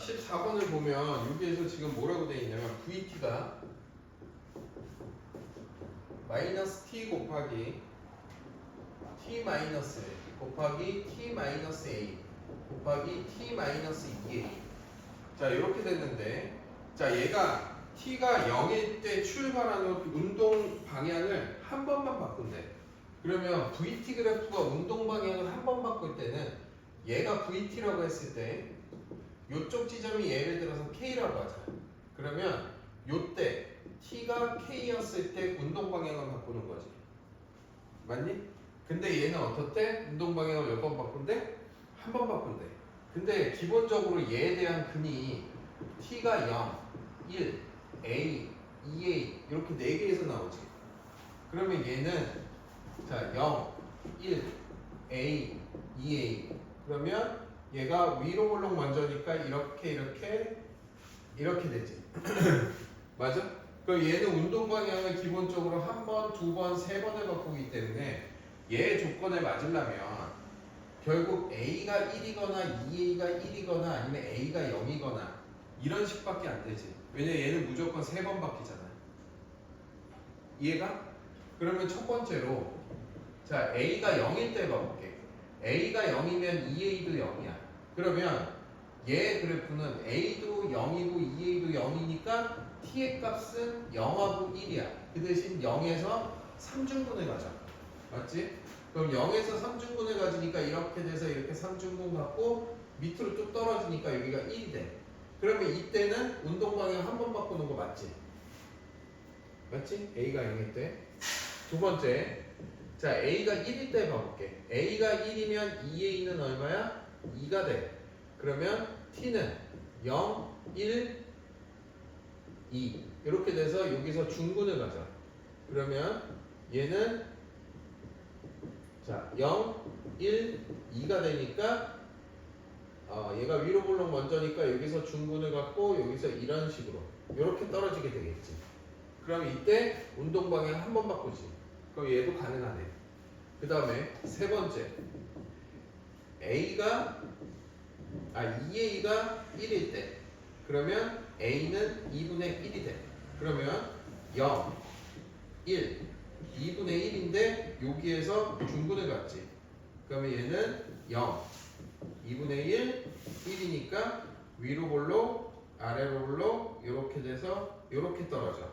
14번을 보면 여기에서 지금 뭐라고 되어 있냐면 VT가 마이너스 T 곱하기 T 마이너스 곱하기 T 마이너스 A 곱하기 T 마이너스 2A 자 이렇게 됐는데 자 얘가 T가 0일 때 출발하는 운동 방향을 한 번만 바꾼대. 그러면 VT 그래프가 운동 방향을 한 번 바꿀 때는 얘가 VT라고 했을 때 요쪽 지점이 예를 들어서 K라고 하자. 그러면 요때 T가 K였을 때 운동 방향을 바꾸는 거지. 맞니? 근데 얘는 어떻대? 운동 방향을 몇 번 바꾼대? 한 번 바꾼대. 근데 기본적으로 얘에 대한 근이 T가 0, 1, A, 2A 이렇게 네 개에서 나오지. 그러면 얘는 자 0, 1, A, 2A 그러면 얘가 위로 볼록 먼저니까 이렇게 이렇게 이렇게 되지. 맞아? 그럼 얘는 운동 방향을 기본적으로 한 번, 두 번, 세 번을 바꾸기 때문에 얘 조건에 맞으려면 결국 A가 1이거나 2A가 1이거나 아니면 A가 0이거나 이런 식밖에 안 되지. 왜냐 얘는 무조건 세 번 바뀌잖아. 이해가? 그러면 첫 번째로 자 A가 0일 때 봐볼게. A가 0이면 2A도 0이야. 그러면 얘 그래프는 A도 0이고 2A도 0이니까 T의 값은 0하고 1이야. 그 대신 0에서 3중분을 가자. 맞지? 그럼 0에서 3중분을 가지니까 이렇게 돼서 이렇게 3중분 갖고 밑으로 쭉 떨어지니까 여기가 1이 돼. 그러면 이때는 운동 방향 한 번 바꾸는 거 맞지? 맞지? A가 0일 때. 두 번째. 자, A가 1일 때 봐볼게. A가 1이면 2A는 얼마야? 2가 돼. 그러면 T는 0, 1, 2. 이렇게 돼서 여기서 중분을 가자. 그러면 얘는 자, 0, 1, 2가 되니까 어, 얘가 위로 볼록 먼저니까 여기서 중분을 갖고 여기서 이런 식으로 이렇게 떨어지게 되겠지. 그럼 이때 운동 방향 한 번 바꾸지. 그럼 얘도 가능하네. 그 다음에 세 번째 A가 아 2A가 1일 때 그러면 A는 2분의 1이 돼. 그러면 0, 1, 2분의 1인데 여기에서 중분을 갖지. 그러면 얘는 0, 2분의 1, 1이니까 위로 볼록 아래로 볼록 이렇게 돼서 이렇게 떨어져.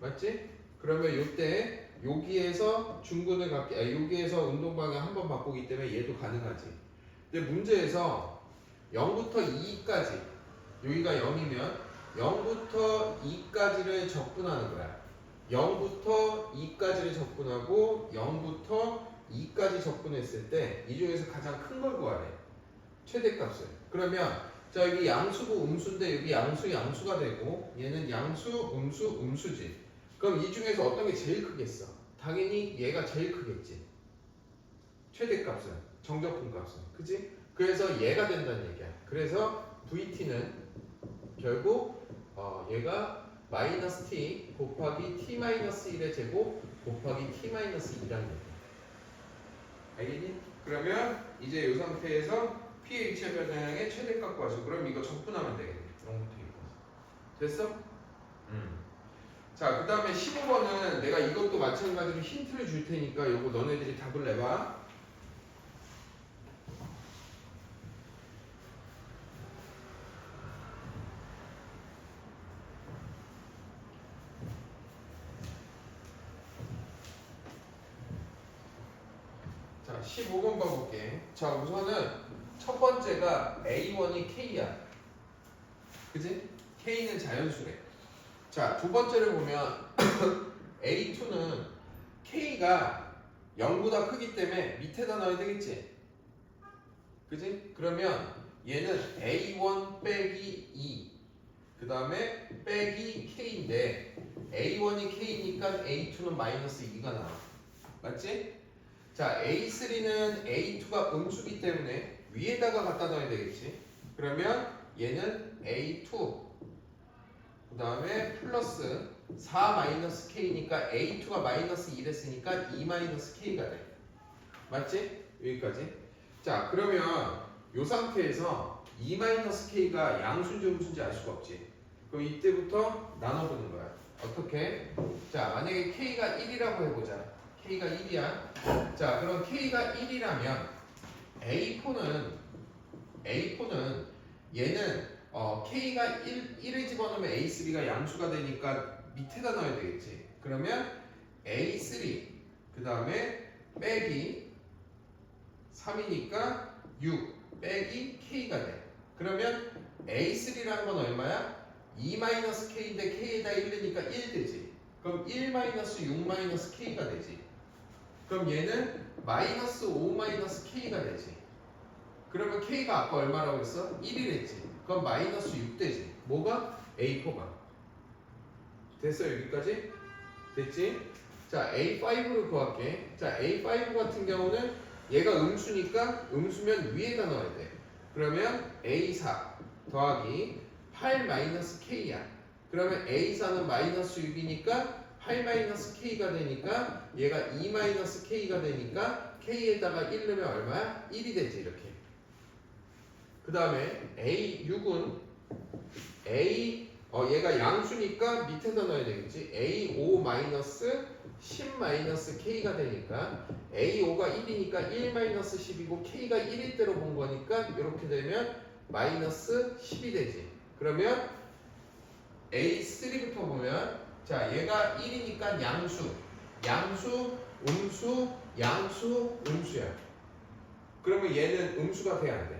맞지? 그러면 이때 여기에서 중분을 갖게, 아, 여기에서 운동 방향 한 번 바꾸기 때문에 얘도 가능하지. 근데 문제에서 0부터 2까지 여기가 0이면 0부터 2까지를 적분하는 거야. 0부터 2까지를 적분하고 0부터 2까지 적분했을 때 이 중에서 가장 큰 걸 구하래. 최대값을. 그러면 자 여기 양수고 음수인데 여기 양수 양수가 되고 얘는 양수 음수 음수지. 그럼 이 중에서 어떤 게 제일 크겠어? 당연히 얘가 제일 크겠지. 최대값은 정적분 값은 그지? 그래서 얘가 된다는 얘기야. 그래서 VT는 결국 어, 얘가 마이너스 t 곱하기 t 마이너스 1의 제곱 곱하기 t 마이너스 2라는 얘기야. 알겠니? 그러면 이제 이 상태에서 pH 변형의 최대값 구하죠. 그럼 이거 적분하면 되겠네. 0부터 2까지. 됐어? 음. 자, 그 다음에 15번은 내가 이것도 마찬가지로 힌트를 줄 테니까 이거 너네들이 답을 내봐. 자, 15번 봐볼게. 자, 우선은 첫 번째가 A1이 K야. 그지? K는 자연수래. 자, 두 번째를 보면 A2는 K가 0보다 크기 때문에 밑에다 넣어야 되겠지? 그지? 그러면 얘는 A1 빼기 2. 그 다음에 빼기 K인데 A1이 K니까 A2는 마이너스 2가 나와. 맞지? 자, A3는 A2가 음수기 때문에 위에다가 갖다 넣어야 되겠지? 그러면 얘는 A2 그 다음에 플러스 4 마이너스 K니까 A2가 마이너스 1했으니까 2 마이너스 K가 돼. 맞지? 여기까지. 자, 그러면 이 상태에서 2-k가 양수인지 음수인지 알 수가 없지. 그럼 이때부터 나눠보는 거야. 어떻게? 자, 만약에 k가 1이라고 해보자. k가 1이야. 자, 그럼 k가 1이라면 a4는 a4는 얘는 어, k가 1, 1을 집어넣으면 a3가 양수가 되니까 밑에다 넣어야 되겠지. 그러면 a3 그 다음에 빼기 3이니까 6 빼기 k가 돼. 그러면 a3라는 건 얼마야? 2-k인데 k에다 1넣으니까 1 되지. 그럼 1-6-k가 되지. 그럼 얘는 마이너스 5-k가 되지. 그러면 k가 아까 얼마라고 했어? 1이랬지. 그럼 마이너스 6 되지. 뭐가? a4가. 됐어 여기까지? 됐지? 자 a5를 구할게. 자 a5 같은 경우는 얘가 음수니까 음수면 위에다 넣어야 돼. 그러면 a4 더하기 8 마이너스 k야. 그러면 a4는 마이너스 6이니까 8 마이너스 k가 되니까 얘가 2 마이너스 k가 되니까 k에다가 1 넣으면 얼마야? 1이 되지 이렇게. 그 다음에 a6은 a 어 얘가 양수니까 밑에다 넣어야 되겠지. a5 마이너스 10 마이너스 k가 되니까 a5가 1이니까 1 마이너스 10이고 k가 1일 대로 본 거니까 이렇게 되면 마이너스 10이 되지. 그러면 a3부터 보면 자 얘가 1이니까 양수 양수 음수 양수 음수야. 그러면 얘는 음수가 돼안 돼?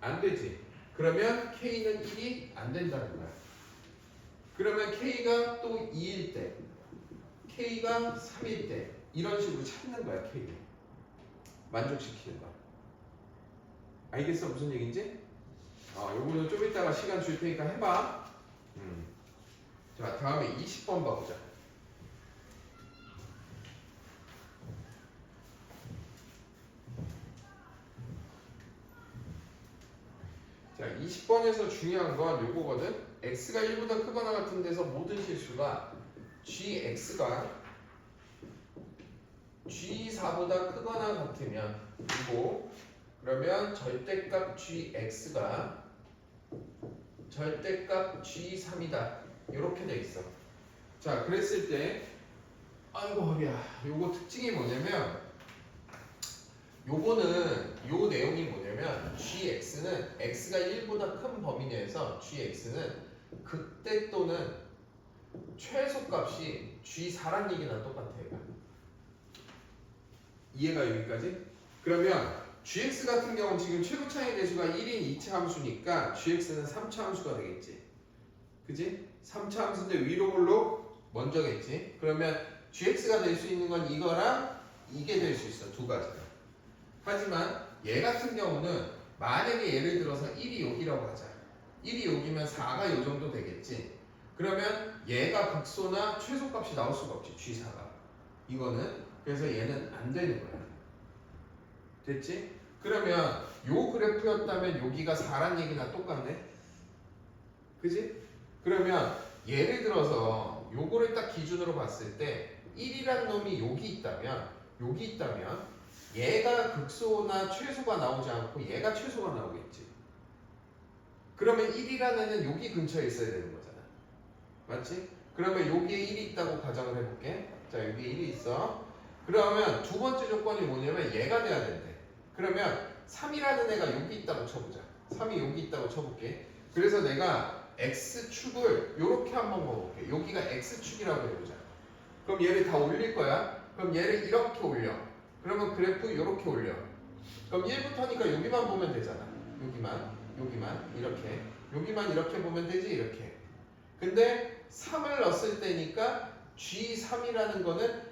안 되지. 그러면 k는 1이 안 된다는 거야. 그러면 k가 또 2일 때 k가 3일 때 이런 식으로 찾는 거야 k를 만족시키는 거야. 알겠어 무슨 얘기인지? 어, 요거는 좀 이따가 시간 줄 테니까 해봐. 음. 자, 다음에 20번 봐보자. 자, 20번에서 중요한 건 요거거든. x가 1보다 크거나 같은 데서 모든 실수가 gx가 g4보다 크거나 같으면 그리고 그러면 절대값 gx가 절대값 g3이다. 이렇게 돼 있어. 자 그랬을 때 아이고 허리야. 요거 특징이 뭐냐면 요거는 요 내용이 뭐냐면 gx는 x가 1보다 큰 범위 내에서 gx는 극대 또는 최소값이 g4란 얘기랑 똑같아 얘가 이해가 여기까지? 그러면 gx 같은 경우는 지금 최고 차이 대수가 1인 2차 함수니까 gx는 3차 함수가 되겠지. 그지? 3차 함수인데 위로 볼로 먼저겠지. 그러면 gx가 될 수 있는 건 이거랑 이게 될 수 있어. 두 가지가. 하지만 얘 같은 경우는 만약에 예를 들어서 1이 여기라고 하자. 1이 여기면 4가 요 정도 되겠지. 그러면 얘가 극소나 최소값이 나올 수가 없지. g4가. 이거는 그래서 얘는 안 되는 거야. 됐지? 그러면 요 그래프였다면 여기가 4란 얘기나 똑같네? 그지? 그러면 예를 들어서 요거를 딱 기준으로 봤을 때 1이란 놈이 여기 있다면 여기 있다면 얘가 극소나 최소가 나오지 않고 얘가 최소가 나오겠지. 그러면 1이라는 애는 여기 근처에 있어야 되는 거잖아. 맞지? 그러면 여기에 1이 있다고 가정을 해볼게. 자, 여기 1이 있어. 그러면 두 번째 조건이 뭐냐면 얘가 돼야 된대. 그러면 3이라는 애가 여기 있다고 쳐보자. 3이 여기 있다고 쳐볼게. 그래서 내가 x축을 이렇게 한번 먹어볼게. 여기가 x축이라고 해보자. 그럼 얘를 다 올릴 거야. 그럼 얘를 이렇게 올려. 그러면 그래프 이렇게 올려. 그럼 1부터니까 여기만 보면 되잖아. 여기만, 여기만, 이렇게. 여기만 이렇게 보면 되지, 이렇게. 근데 3을 넣었을 때니까 G3이라는 거는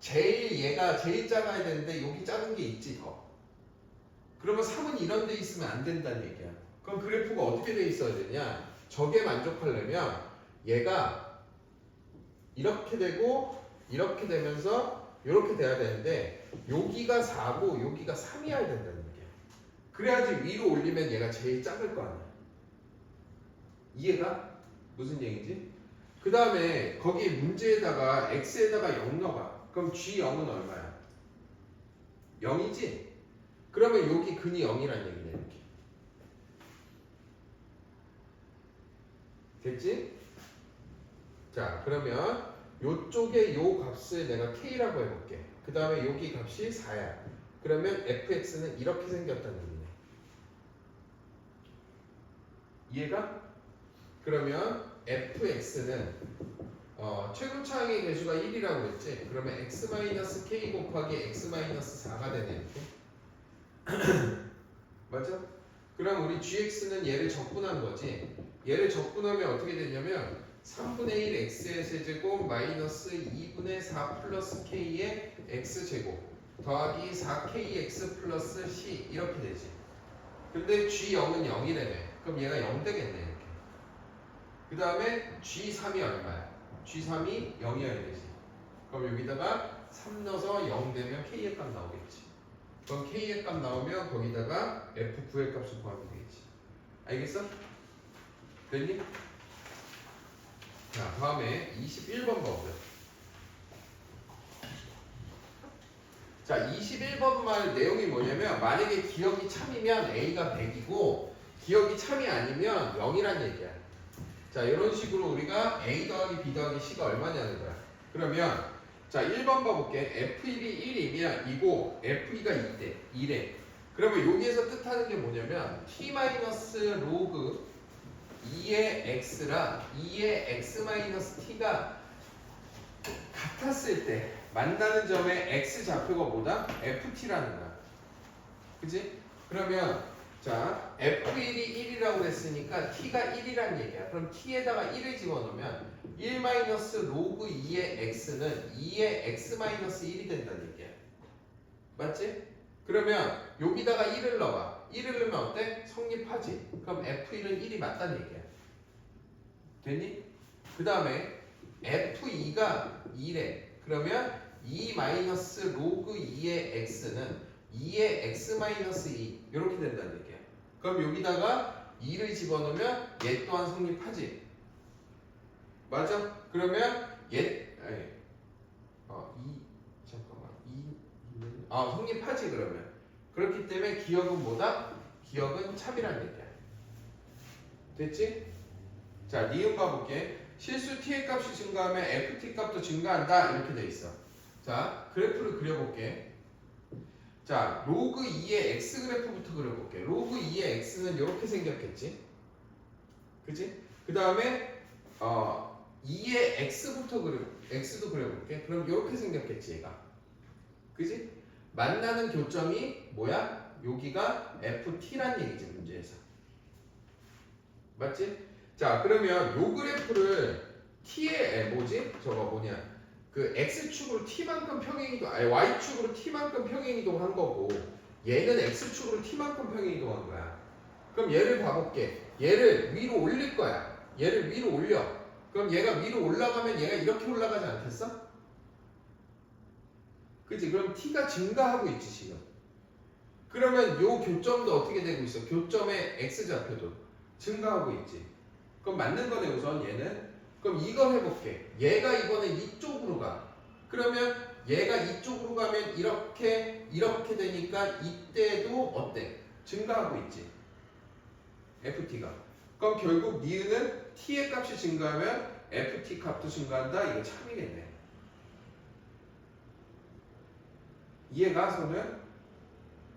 제일 얘가 제일 작아야 되는데 여기 작은 게 있지 더. 그러면 3은 이런 데 있으면 안 된다는 얘기야. 그럼 그래프가 어떻게 돼 있어야 되냐? 저게 만족하려면 얘가 이렇게 되고 이렇게 되면서 이렇게 돼야 되는데 여기가 4고 여기가 3이어야 된다는 얘기야. 그래야지 위로 올리면 얘가 제일 작을 거 아니야. 이해가? 무슨 얘기지? 그 다음에 거기 문제에다가 x에다가 0 넣어봐. 그럼 g0은 얼마야? 0이지? 그러면 여기 근이 0이란 얘기네 이렇게. 됐지? 자 그러면 요쪽에 요 값을 내가 k라고 해볼게. 그 다음에 여기 값이 4야. 그러면 fx는 이렇게 생겼다는 얘기네. 이해가? 그러면 fx는 어, 최고 차항의 개수가 1이라고 했지? 그러면 x-k 곱하기 x-4가 되네 이렇게. 맞죠? 그럼 우리 gx는 얘를 적분한 거지. 얘를 적분하면 어떻게 되냐면 3분의 1 x의 세제곱 마이너스 2분의 4 플러스 k의 x제곱 더하기 4kx 플러스 c 이렇게 되지. 근데 g0은 0이래네. 그럼 얘가 0 되겠네 이렇게. 그 다음에 g3이 얼마야? g3이 0이어야 되지. 그럼 여기다가 3 넣어서 0 되면 k의 값 나오겠지. 그럼 k의 값 나오면 거기다가 f9의 값을 구하면 되겠지. 알겠어? 됐니? 자, 다음에 21번 봐보자. 자, 21번 말 내용이 뭐냐면 만약에 기억이 참이면 a가 100이고 기억이 참이 아니면 0이란 얘기야. 자, 이런 식으로 우리가 a 더하기 b 더하기 c가 얼마냐는 거야. 그러면 자, 1번 봐볼게. f1이 1이면 이고 f2가 2대 2래. 그러면 여기에서 뜻하는 게 뭐냐면 t 마이너스 로그 2의 x랑 2의 x 마이너스 t가 같았을 때 만나는 점의 x 좌표가 뭐다? ft라는 거야. 그지? 그러면 자 f1이 1이라고 했으니까 t가 1이란 얘기야. 그럼 t에다가 1을 집어넣으면 1 마이너스 로그 2의 x는 2의 x 마이너스 1이 된다는 얘기야. 맞지? 그러면 여기다가 1을 넣어봐. 1을 넣으면 어때? 성립하지. 그럼 f1은 1이 맞다는 얘기야. 됐니? 그 다음에 f2가 2래. 그러면 2 마이너스 로그 2의 x는 2의 x 마이너스 2 이렇게 된다는 얘기야. 그럼 여기다가 2를 집어넣으면 얘 또한 성립하지. 맞아? 그러면 얘 아니, 어, 2 잠깐만 2 2는 아 성립하지 그러면 그렇기 때문에 기억은 뭐다? 기억은 참이란 얘기야. 됐지? 자, 니은 봐볼게. 실수 t의 값이 증가하면 ft 값도 증가한다 이렇게 돼 있어. 자, 그래프를 그려볼게. 자, 로그 2의 x 그래프부터 그려볼게. 로그 2의 x는 이렇게 생겼겠지? 그지? 그 다음에 어, 2의 x부터 그려, x도 그려볼게. 그럼 이렇게 생겼겠지 얘가. 그지? 만나는 교점이 뭐야? 여기가 ft란 얘기지 문제에서. 맞지? 자 그러면 요 그래프를 t의 에, 뭐지? 저거 뭐냐? 그 x축으로 t만큼 평행이동, 아니 y축으로 t만큼 평행이동한 거고 얘는 x축으로 t만큼 평행이동한 거야. 그럼 얘를 봐볼게. 얘를 위로 올릴 거야. 얘를 위로 올려. 그럼 얘가 위로 올라가면 얘가 이렇게 올라가지 않겠어? 그지? 그럼 t가 증가하고 있지 지금. 그러면 요 교점도 어떻게 되고 있어? 교점의 x 좌표도 증가하고 있지. 그럼 맞는 거네 우선 얘는. 그럼 이거 해볼게. 얘가 이번에 이쪽으로 가. 그러면 얘가 이쪽으로 가면 이렇게 이렇게 되니까 이때도 어때? 증가하고 있지. ft가. 그럼 결국 니은은 t의 값이 증가하면 ft 값도 증가한다. 이거 참이겠네. 이해가 서는?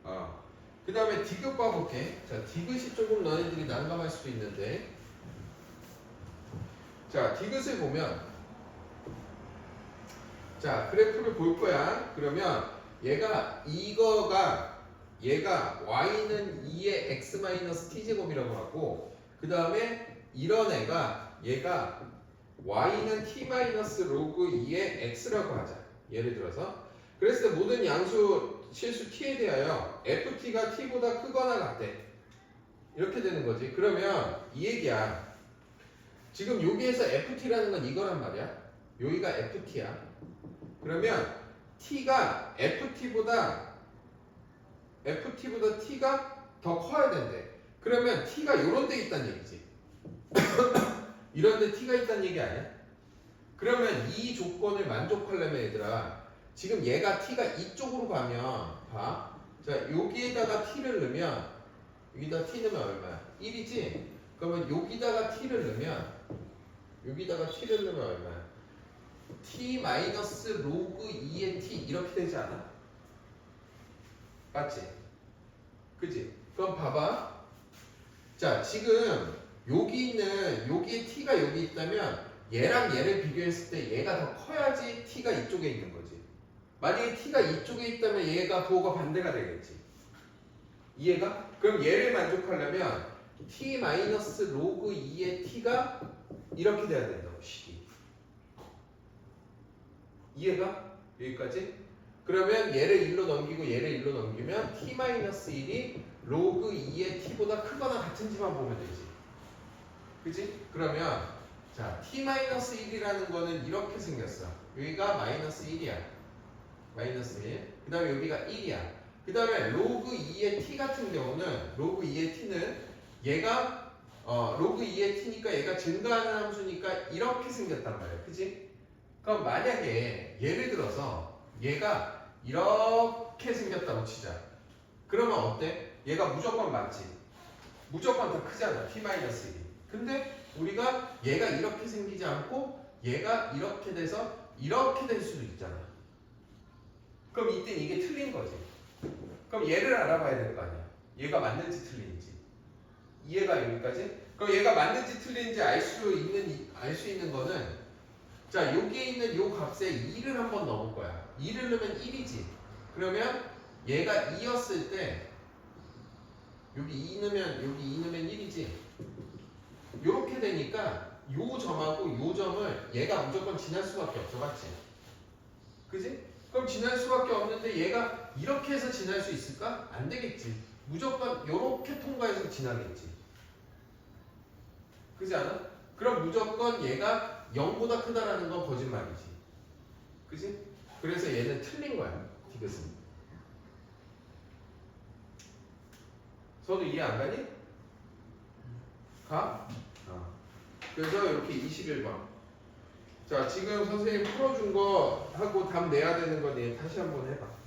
어. 그 다음에 디귿 봐볼게. 자, 디귿이 조금 너희들이 난감할 수도 있는데. 자, 디귿을 보면. 자, 그래프를 볼 거야. 그러면 얘가 이거가 얘가 y는 2의 x-t제곱이라고 하고 그 다음에 이런 애가 얘가 y는 t-로그 2의 x라고 하자. 예를 들어서 그랬을 때 모든 양수 실수 t에 대하여 ft가 t보다 크거나 같대. 이렇게 되는 거지. 그러면 이 얘기야. 지금 여기에서 ft라는 건 이거란 말이야. 여기가 ft야. 그러면 t가 ft보다 ft보다 t가 더 커야 된대. 그러면 t가 요런 데 있다는 얘기지. 이런 데 t가 있다는 얘기 아니야? 그러면 이 조건을 만족하려면 얘들아 지금 얘가 t가 이쪽으로 가면 봐. 자, 여기에다가 t를 넣으면 여기다 t 넣으면 얼마야? 1이지? 그러면 여기다가 t를 넣으면 여기다가 t를 넣으면 얼마야? t 마이너스 로그 2의 t 이렇게 되지 않아? 맞지? 그지? 그럼 봐봐. 자, 지금 여기 있는 여기에 t가 여기 있다면 얘랑 얘를 비교했을 때 얘가 더 커야지 t가 이쪽에 있는 거지. 만약에 t가 이쪽에 있다면 얘가 부호가 반대가 되겠지. 이해가? 그럼 얘를 만족하려면 t 마이너스 로그 2의 t가 이렇게 돼야 된다고 식이. 이해가? 여기까지? 그러면 얘를 1로 넘기고 얘를 1로 넘기면 t 마이너스 1이 로그 2의 t보다 크거나 같은지만 보면 되지. 그지? 그러면 자 t 마이너스 1이라는 거는 이렇게 생겼어. 여기가 마이너스 1이야. 마이너스 1. 그 다음에 여기가 1이야. 그 다음에 로그 2의 t 같은 경우는 로그 2의 t는 얘가 어, 로그 2의 t니까 얘가 증가하는 함수니까 이렇게 생겼단 말이야. 그지? 그럼 만약에 예를 들어서 얘가 이렇게 생겼다고 치자. 그러면 어때? 얘가 무조건 맞지. 무조건 더 크잖아. t-1이. 근데 우리가 얘가 이렇게 생기지 않고 얘가 이렇게 돼서 이렇게 될 수도 있잖아. 그럼 이땐 이게 틀린 거지. 그럼 얘를 알아봐야 될 거 아니야. 얘가 맞는지 틀린지. 이해가 여기까지? 그럼 얘가 맞는지 틀린지 알 수 있는 알 수 있는 거는 자 여기에 있는 요 값에 2를 한번 넣을 거야. 2를 넣으면 1이지. 그러면 얘가 2였을 때 여기 2 넣으면 여기 2 넣으면 1이지. 요렇게 되니까 요 점하고 요 점을 얘가 무조건 지날 수밖에 없어. 맞지? 그지? 그럼 지날 수밖에 없는데 얘가 이렇게 해서 지날 수 있을까? 안 되겠지. 무조건 요렇게 통과해서 지나겠지. 그지 않아? 그럼 무조건 얘가 0보다 크다라는 건 거짓말이지. 그지? 그래서 얘는 틀린 거야. 디귿은. 서도 이해 안 가니? 가? 어. 그래서 이렇게 21번. 자, 지금 선생님 풀어준 거 하고 답 내야 되는 거내 다시 한번 해봐.